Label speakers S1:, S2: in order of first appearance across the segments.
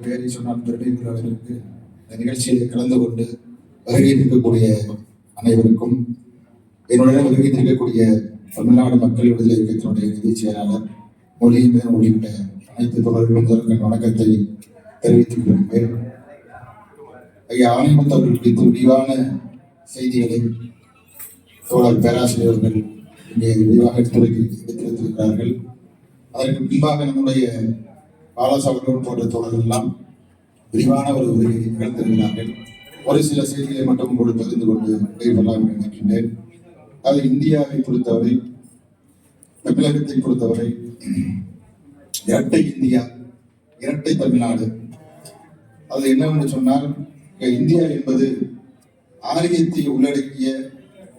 S1: பேரை சொன்னால் பெருமை அளவிற்கு இந்த நிகழ்ச்சியில் கலந்து கொண்டு வருகை இருக்கக்கூடிய அனைவருக்கும் என்னுடன் வருகை இருக்கக்கூடிய தமிழ்நாடு மக்கள் விடுதலை இயக்கத்தினுடைய நிதிச் செயலாளர் மொழியின் உள்ளிட்ட அனைத்து தொடர்களும் முதற்கண் வணக்கத்தை தெரிவித்துக் கொள்கிறேன். ஐயா ஆணைமுத்து அவர்கள் குறித்து விரிவான செய்திகளை தோழர் பேராசிரியர்கள் இங்கே விரிவாக எடுத்துரைக்க எடுத்துரைத்திருக்கிறார்கள் அதற்கு பின்பாக நம்முடைய பாலசாவர்கள் போன்ற தோழர்கள் எல்லாம் விரிவான ஒரு உரையை நிகழ்த்திருக்கிறார்கள் ஒரு சில செய்திகளை மட்டும் கூட பகிர்ந்து கொண்டு கைப்படலாம் என்று நினைக்கின்றேன். அது இந்தியாவை பொறுத்தவரை தமிழகத்தை பொறுத்தவரை இரட்டை இந்தியா இரட்டை தமிழ்நாடு. அது என்னவென்று சொன்னால் இந்தியா என்பது ஆரியத்தை உள்ளடக்கிய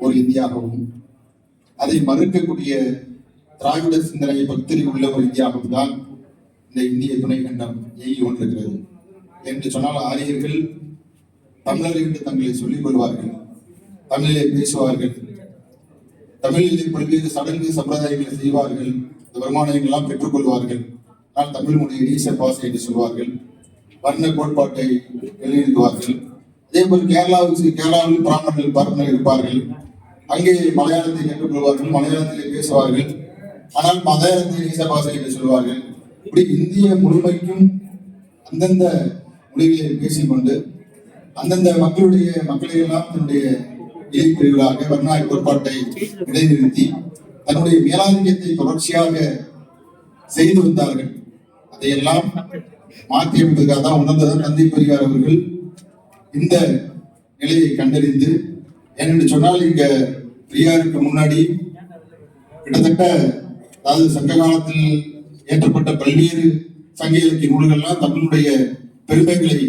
S1: ஒரு இந்தியாகவும் அதை மறுக்கக்கூடிய திராவிட சிந்தனை பக்தரி உள்ள ஒரு இந்தியாகவும் தான் இந்த இந்திய துணை கண்டம் இயங்கி கொண்டிருக்கிறது. என்று சொன்னால் ஆரியர்கள் தமிழர் என்று தங்களை சொல்லிக் கொள்வார்கள். தமிழிலே பேசுவார்கள். தமிழிலே பல்வேறு சடங்கு சம்பிரதாயங்களை செய்வார்கள். இந்த வருமானங்கள் எல்லாம் பெற்றுக்கொள்வார்கள் ஆனால் தமிழ் மொழியை நீச பாசை என்று சொல்வார்கள். வர்ண கோட்பாட்டை வெளியிடுவார்கள் அதே போல் கேரளாவுக்கு கேரளாவில் பிராமணர்கள் பார்ப்பனர் இருப்பார்கள். அங்கே மலையாளத்தை கற்றுக்கொள்வார்கள் மலையாளத்திலே பேசுவார்கள். ஆனால் மலையாளத்தை நீச பாசை என்று சொல்வார்கள். இப்படி இந்திய முழுமைக்கும் அந்தந்த மொழிகளை பேசிக்கொண்டு அந்தந்த மக்களுடைய மக்களை எல்லாம் தன்னுடைய பிரிவுகளாக வர்ணாய் கோட்பாட்டை இடைநிறுத்தி தன்னுடைய மேலாதிக்கத்தை தொடர்ச்சியாக செய்து வந்தார்கள். அதையெல்லாம் மாற்றி அமைப்பதற்காக தான் உணர்ந்ததான் தந்தை பெரியார் அவர்கள் இந்த நிலையை கண்டறிந்து ஏனென்று சொன்னால் இங்க பெரியாருக்கு முன்னாடி கிட்டத்தட்ட அதாவது சங்க காலத்தில் ஏற்றப்பட்ட பல்வேறு சங்க இலக்கிய நூல்கள்லாம் தமிழுடைய பெருமைகளை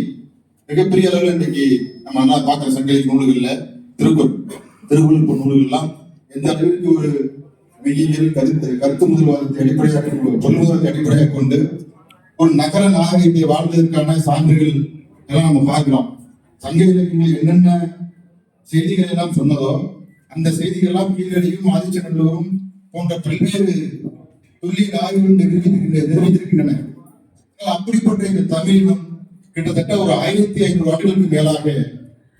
S1: மிகப்பெரிய அளவில் இன்றைக்கு நம்ம எல்லாம் பார்க்குற சங்க இலக்கிய நூல்களில் திருக்குறள் திருக்குறள் நூல்கள்லாம் எந்த அளவிற்கு ஒரு மெய்யியல் கருத்து கருத்து முதல்வாதத்தை அடிப்படையாக பொருள்வாதத்தை அடிப்படையாக கொண்டு ஒரு நகர நாகரிகத்தை வாழ்வதற்கான சான்றுகள் எல்லாம் நம்ம பார்க்கிறோம். சங்க இலக்கியங்கள் என்னென்ன செய்திகள் எல்லாம் சொன்னதோ அந்த செய்திகள் எல்லாம் கீழடியும் ஆதிச்சநல்லூரும் போன்ற பல்வேறு தொழில் ஆய்வுகள் நிரூபித்திருக்கின்ற நிரூபித்திருக்கின்றன அப்படிப்பட்ட இந்த தமிழினம் கிட்டத்தட்ட ஒரு ஆயிரத்தி ஐநூறு ஆண்டுகளுக்கு மேலாக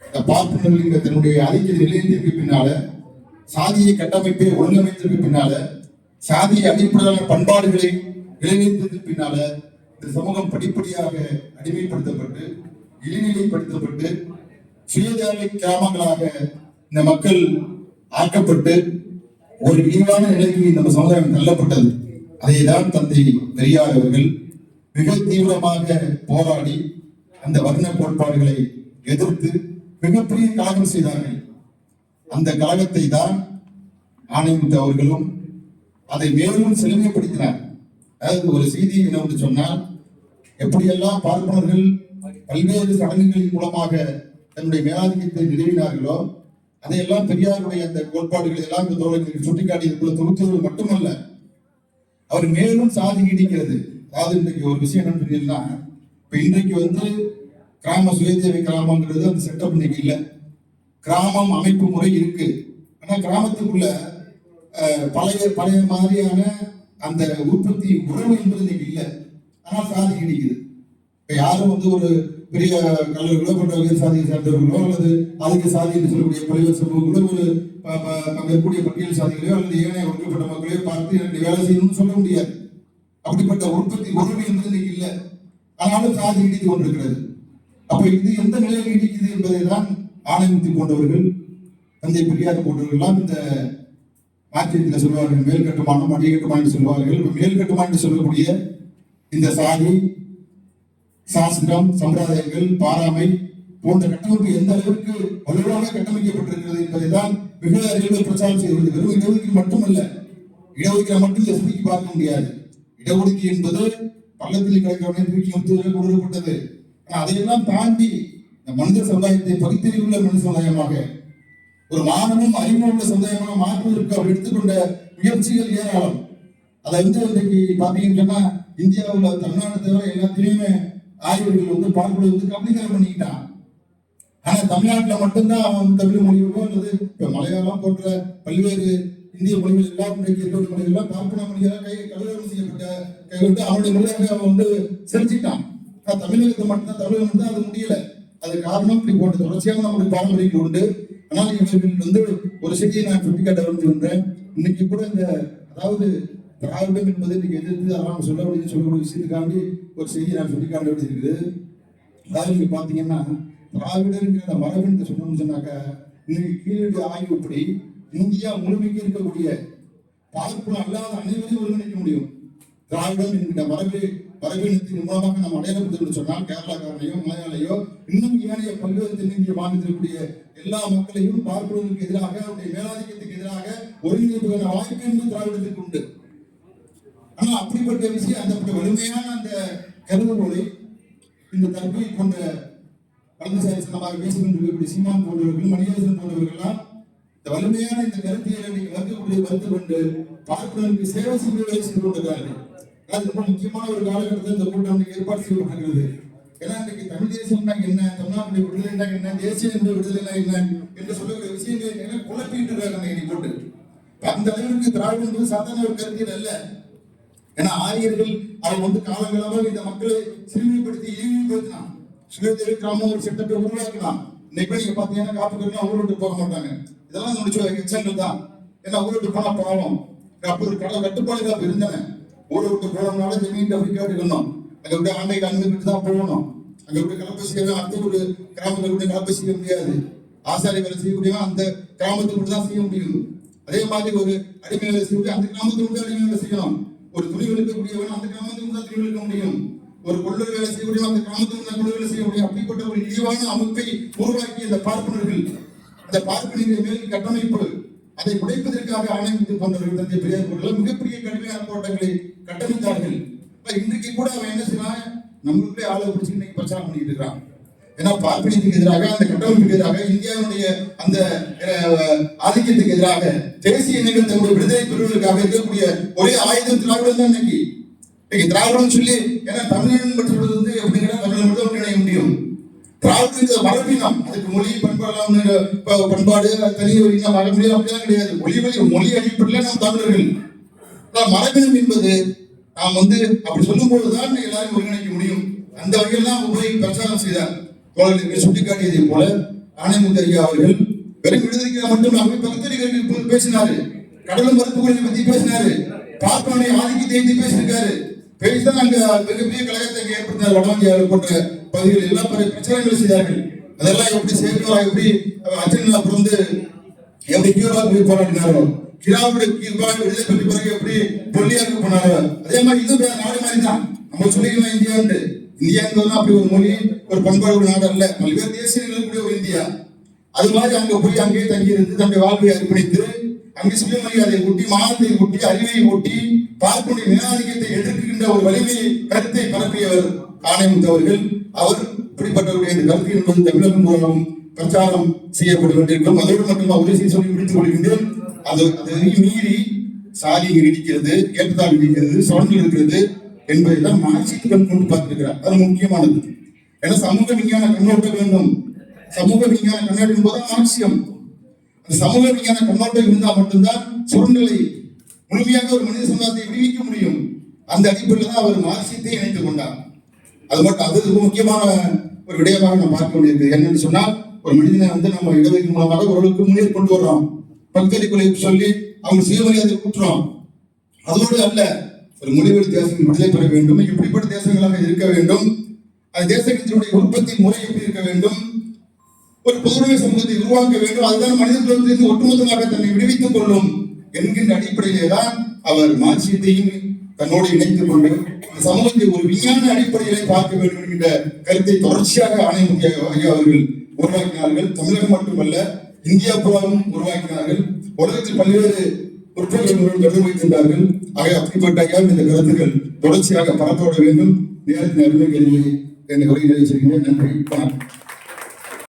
S1: இந்த பார்ப்பனர்கள் தன்னுடைய ஆதிக்க நிலையத்திற்கு பின்னால சாதிய கட்டமைப்பை ஒழுங்கமைத்ததற்கு பின்னால சாதிய அடிப்படையான பண்பாடுகளை நிலைநிறுத்ததற்கு பின்னால இந்த சமூகம் படிப்படியாக அடிமைப்படுத்தப்பட்டு இழிநிலைப்படுத்தப்பட்டு சுயதேவை கிராமங்களாக இந்த மக்கள் ஆக்கப்பட்டு ஒரு இழிவான நிலைக்கு நம்ம சமுதாயம் தள்ளப்பட்டது. அதைதான் தந்தை பெரியார் அவர்கள் மிக தீவிரமாக போராடி அந்த வர்ண கோட்பாடுகளை எதிர்த்து மிகப்பெரிய கழகம் செய்தார்கள். அந்த கழகத்தை தான் ஆணைமுத்து அவர்களும் அதை மேலும் செழுமைப்படுத்தினார். அதாவது ஒரு செய்தி என்னவென்று சொன்னால் எப்படியெல்லாம் பார்ப்பனர்கள் பல்வேறு சடங்குகளின் மூலமாக தன்னுடைய மேலாதிக்கத்தை நிறுவினார்களோ அதையெல்லாம் பெரியாருடைய அந்த கோட்பாடுகளை எல்லாம் இந்த தோழர்களுக்கு சுட்டிக்காட்டியது போல தொகுத்தது மட்டுமல்ல. அவர் மேலும் சாதி நீடிக்கிறது. அதாவது இன்றைக்கு ஒரு விஷயம் என்னன்னு சொன்னீங்கன்னா இப்ப இன்றைக்கு வந்து கிராம சுயதேவை கிராமங்கிறது அந்த செட்டப் இன்னைக்கு இல்லை. கிராமம் அமைப்பு முறை இருக்கு. ஆனா கிராமத்துக்குள்ள பழைய பழைய மாதிரியான அந்த உற்பத்தி உறவு என்பது இன்னைக்கு இல்லை. ஆனால் சாதி நீடிக்குது. இப்ப யாரும் வந்து ஒரு பெரிய கல்லூரிகளோ போன்ற உயர் சாதியை சார்ந்தவர்களோ அல்லது அதிக சாதி என்று சொல்லக்கூடிய பல்வேறு சமூகங்களோ ஒரு பங்கேற்கக்கூடிய பட்டியல் சாதிகளையோ அல்லது ஏனைய ஒன்றுபட்ட மக்களையோ பார்த்து எனக்கு வேலை செய்யணும்னு சொல்ல முடியாது. அப்படிப்பட்ட உற்பத்தி உறவு என்பது இன்னைக்கு இல்லை. ஆனாலும் சாதி நீடித்து கொண்டிருக்கிறது. அப்ப இது எந்த நிலையில் நீடிக்குது என்பதை தான் ஆலயமுத்தி போன்றவர்கள் தந்தை பெரியார் போன்றவர்கள்லாம் இந்த ஆச்சரியத்தில் சொல்வார்கள். மேல் கட்டுமானம் அடி என்று சொல்வார்கள். இப்ப மேல் கட்டுமானம் என்று சொல்லக்கூடிய இந்த சாதி சாஸ்திரம் சம்பிரதாயங்கள் பாராமை போன்ற கட்டமைப்பு எந்த அளவிற்கு வலுவாக கட்டமைக்கப்பட்டிருக்கிறது என்பதை தான் மிக அறிவில் பிரச்சாரம் செய்வது வெறும் இடஒதுக்கீடு மட்டுமல்ல இடஒதுக்கீடு மட்டும் எஸ்பிக்கு பார்க்க முடியாது. இடஒதுக்கீடு என்பது பள்ளத்தில் கிடைக்கிறவனை தூக்கி நிறுத்துவதற்கு கொடுக்கப்பட்டது அதையெல்லாம் தாண்டி இந்த மனித சமுதாயத்தை பகுத்தறிவுள்ள மனித சமுதாயமாக ஒரு மானமும் அறிவும் உள்ள சமுதாயமாக மாற்றுவதற்கு அவர் எடுத்துக்கொண்ட முயற்சிகள் ஏராளம். அதை வந்து இன்றைக்கு பார்த்தீங்கன்னா இந்தியாவில் தமிழ்நாடு தவிர எல்லாத்திலையுமே ஆய்வர்கள் வந்து பார்ப்பது வந்து கம்யூனிகேட் பண்ணிக்கிட்டான் ஆனா தமிழ்நாட்டுல மட்டும்தான் அவன் தமிழ் மொழிகளோ அல்லது இப்ப மலையாளம் போன்ற பல்வேறு இந்திய மொழிகள் எல்லாம் இன்றைக்கு மொழிகள் பார்ப்பன மொழிகளாக கை கலவரம் செய்யப்பட்ட கைவிட்டு அவனுடைய மொழியாக அவன் வந்து செலுத்திட்டான் ஆனா தமிழகத்தை மட்டும்தான் தமிழகம் மட்டும் அது முடியல. அது காரணம் இப்படி போன்ற தொடர்ச்சியாக நம்முடைய பாரம்பரியங்கள் உண்டு. ஆனால் இவர்கள் வந்து ஒரு செய்தியை நான் சுட்டிக்காட்ட விரும்புகின்றேன். இன்னைக்கு கூட இந்த அதாவது திராவிடம் என்பது இன்னைக்கு எதிர்த்து அதெல்லாம் சொல்ல முடியும் சொல்லக்கூடிய விஷயத்துக்காண்டி ஒரு செய்தியை நான் சுட்டிக்காட்ட வேண்டியது இருக்குது அதாவது நீங்க பாத்தீங்கன்னா திராவிடர்ங்கிற அந்த மரபுன்னு சொன்னோம்னு சொன்னாக்க இன்னைக்கு கீழே ஆய்வுப்படி இந்தியா முழுமைக்கு இருக்கக்கூடிய பார்ப்பன அல்லாத அனைவரையும் ஒருங்கிணைக்க முடியும். திராவிடம் என்கிற மரபு வரவேணத்தின் மூலமாக நாம் அடையாளப்படுத்த சொன்னால் கேரளாக்காரனையோ மலையாளையோ இன்னும் ஏனைய பல்வேறு தென்னிந்திய மாநிலத்திற்குரிய எல்லா மக்களையும் பார்ப்பதற்கு எதிராக அவருடைய மேலாதிக்கத்துக்கு எதிராக ஒருங்கிணைப்புக்கான வாய்ப்பு என்று திராவிடத்திற்கு உண்டு. ஆனா அப்படிப்பட்ட விஷயம் அந்த வலிமையான அந்த கருதுகோளை இந்த தற்கொலை கொண்ட வலதுசாரி சனமாக பேசிக் சீமான் போன்றவர்கள் மணியரசன் போன்றவர்கள்லாம் இந்த வலிமையான இந்த கருத்தியலை இன்னைக்கு வகுக்கக்கூடிய வந்து கொண்டு பார்ப்பனருக்கு சேவை செய்ய செய்து கொண்டிருக்கிறார்கள். அது ரொம்ப முக்கியமான ஒரு காலகட்டத்தில் இந்த கூட்டம் ஏற்பாடு செய்யப்படுகிறது ஏன்னா இன்னைக்கு தமிழ் தேசம்னா என்ன தமிழ்நாட்டுடைய விடுதலைனா என்ன தேசிய என்று விடுதலைனா என்ன என்று சொல்லக்கூடிய விஷயங்களை குழப்பிட்டு இருக்காங்க இன்னைக்கு போட்டு அந்த அளவிற்கு திராவிடம் என்பது சாதாரண ஒரு கருத்தியல் அல்ல. ஏன்னா ஆரியர்கள் அவங்க வந்து காலங்களாக இந்த மக்களை சிறுமைப்படுத்தி இழிவுபடுத்தினான் சுயதேவி கிராமம் ஒரு சட்டத்தை உருவாக்கலாம் இன்னைக்கு நீங்க பாத்தீங்கன்னா காப்புக்கெல்லாம் ஊர் விட்டு போக மாட்டாங்க. இதெல்லாம் முடிச்ச எச்சங்கள் தான். ஏன்னா ஊர் விட்டு போனா பாவம். அப்போது ஒரு கட்டுப்பாடுகள் அப்போ இருந்தன. ஊரை விட்டு போனோம்னால ஜமீன் அஃப்ரிக்கா இருக்கணும் அங்க விட்டு ஆண்டைக்கு அனுமதிட்டு தான் போகணும். அங்க விட்டு கலப்பை செய்ய அடுத்த ஒரு கிராமத்தில் விட்டு கலப்பை செய்ய முடியாது. ஆசாரி வேலை செய்ய முடியும் அந்த கிராமத்துக்கு தான் செய்ய முடியும். அதே மாதிரி ஒரு அடிமை வேலை முடியும் அந்த கிராமத்துக்கு அடிமை வேலை செய்யணும். ஒரு துணி விழுக்கக்கூடியவன் அந்த கிராமத்துக்கு தான் துணி விழுக்க முடியும். ஒரு கொள்ளர் வேலை செய்யக்கூடிய அந்த கிராமத்துக்கு தான் கொள்ளர் வேலை செய்ய முடியும் அப்படிப்பட்ட ஒரு இழிவான அமைப்பை உருவாக்கிய இந்த பார்ப்பனர்கள். அந்த பார்ப்பனின் மேல் கட்டமைப்பு அதை உடைப்பதற்காக ஆணையத்து போன்றவர்கள் தந்தை பெரியார் போன்றவர்கள் மிகப்பெரிய கடுமையான போராட்டங்களை கட்டமைத்தார்கள். இன்றைக்கு கூட அவன் என்ன செய்யறான் நம்மளுடைய ஆளை பிடிச்சி இன்னைக்கு பிரச்சாரம் பண்ணிட்டு இருக்கிறான். ஏன்னா பார்ப்பனத்துக்கு எதிராக அந்த கட்டமைப்புக்கு எதிராக இந்தியாவுடைய அந்த ஆதிக்கத்துக்கு எதிராக தேசிய இனங்கள் தங்களுடைய விடுதலை பெறுவதற்காக இருக்கக்கூடிய ஒரே ஆயுதம் திராவிடம் தான் இன்னைக்கு. இன்னைக்கு திராவிடம் சொல்லி ஏன்னா தமிழன் மட்டும் வந்து எப்படின்னா தமிழன் மட்டும் ஒன்றிணைய முடியும். திராவிடத்துக்கு மரபினம் அதுக்கு மொழி பண்பாடு பண்பாடு தனி ஒரு இனம் வர முடியும் அப்படிலாம் கிடையாது. மொழி வழி மொழி அடிப்படையில் நாம் தமிழர்கள். மரபினம் என்பது நாம் வந்து அப்படி சொல்லும் போதுதான் எல்லாரும் ஒருங்கிணைக்க முடியும். அந்த வகையில் தான் போய் பிரச்சாரம் செய்தார். தோழர்கள் சுட்டிக்காட்டியதை போல ஆணைமுத்து ஐயா அவர்கள் வெறும் விடுதலைக்காக மட்டும் இல்லாமல் பகுத்தறிகள் பேசினாரு. கடலும் மருத்துவரை பத்தி பேசினாரு. பார்ப்பனுடைய ஆதிக்கத்தை பத்தி பேசியிருக்காரு. பேசிதான் அங்க மிகப்பெரிய கழகத்தை அங்க ஏற்படுத்தினார். வடமஞ்சியார் போன்ற பகுதிகள் எல்லாம் பல பிரச்சாரங்கள் செய்தார்கள். அதெல்லாம் எப்படி சேர்க்கணும் எப்படி அச்சனா பிறந்து எப்படி கியூபா போய் போராடினாரோ கிராவோட கியூபா விடுதலை பெற்ற பிறகு எப்படி பொல்லியாக்கு போனாரோ அதே மாதிரி இது நாடு மாதிரி தான் நம்ம சொல்லிக்கலாம் இந்தியாண்டு இந்தியாங்கிறது அப்படி ஒரு மொழி ஒரு பண்பாடு ஒரு நாடு அல்ல. பல்வேறு தேசியங்கள் ஒரு இந்தியா. அது மாதிரி அங்க போய் அங்கேயே தங்கி இருந்து தன்னுடைய வாழ்க்கையை அர்ப்பணித்து அங்கே சுயமரியாதை ஒட்டி மானத்தை ஒட்டி அறிவை ஒட்டி பார்ப்புடைய மேலாதிக்கத்தை எதிர்க்கின்ற ஒரு வலிமையை கருத்தை பரப்பியவர் ஆணையமுத்து அவர்கள். அவர் இப்படிப்பட்டவருடைய இந்த கருத்து என்பது தமிழகம் மூலம் பிரச்சாரம் செய்யப்பட்டு வேண்டியிருக்கும் அதோடு மட்டும் உதவி செய்ய சொல்லி முடித்துக் கொள்கின்றேன். அது அதை மீறி சாதி நீடிக்கிறது கேட்டுதான் இருக்கிறது சுரண்டல் இருக்கிறது என்பதைதான் மார்க்சிஸ்ட் கொண்டு பார்த்திருக்கிறார். அது முக்கியமானது. ஏன்னா சமூக விஞ்ஞான கண்ணோட்டம் வேண்டும். சமூக விஞ்ஞான கண்ணோட்டம் என்பது மார்க்சியம் அந்த சமூக விஞ்ஞான கண்ணோட்டம் இருந்தால் மட்டும்தான் சுரண்டலை முழுமையாக ஒரு மனித சமுதாயத்தை விடுவிக்க முடியும். அந்த அடிப்படையில் தான் அவர் மார்க்சியத்தை இணைத்துக் கொண்டார். அது மட்டும் அது ரொம்ப முக்கியமான ஒரு விடயமாக நம்ம பார்க்க வேண்டியது. என்னன்னு சொன்னால் ஒரு மனிதனை வந்து நம்ம இடஒதுக்கீடு மூலமாக ஓரளவுக்கு முன்னேறி கொண்டு வர்றோம். பல்கலைக்கழக சொல்லி அவங்க சுயமரியாதை கூட்டுறோம் அதோடு அல்ல ஒரு முடிவெளி தேசங்கள் விடுதலை பெற வேண்டும். இப்படிப்பட்ட தேசங்களாக இருக்க வேண்டும். அந்த தேசத்தினுடைய உற்பத்தி முறை எப்படி இருக்க வேண்டும்? ஒரு பொதுமை சமூகத்தை உருவாக்க வேண்டும். அதுதான் மனித குலத்திலிருந்து ஒட்டுமொத்தமாக தன்னை விடுவித்துக் கொள்ளும் என்கின்ற அடிப்படையிலே தான் அவர் மார்க்சியத்தையும் தன்னோடு இணைத்துக் கொண்டு சமூகத்தை ஒரு விஞ்ஞான அடிப்படையிலே பார்க்க வேண்டும் என்கின்ற கருத்தை தொடர்ச்சியாக ஆணையமுக ஐயா அவர்கள் உருவாக்கினார்கள். தமிழகம் மட்டுமல்ல இந்தியா புறாவும் உருவாக்கினார்கள். உலகத்தில் பல்வேறு உற்பத்திகளுடன் தொடர்பு வைத்திருந்தார்கள் ஆக அப்படிப்பட்ட ஐயா இந்த கருத்துக்கள் தொடர்ச்சியாக பரப்பப்பட வேண்டும் நேரத்தின் அருமை கருவி என்னை உரை நிறைவு செய்கிறேன் நன்றி வணக்கம்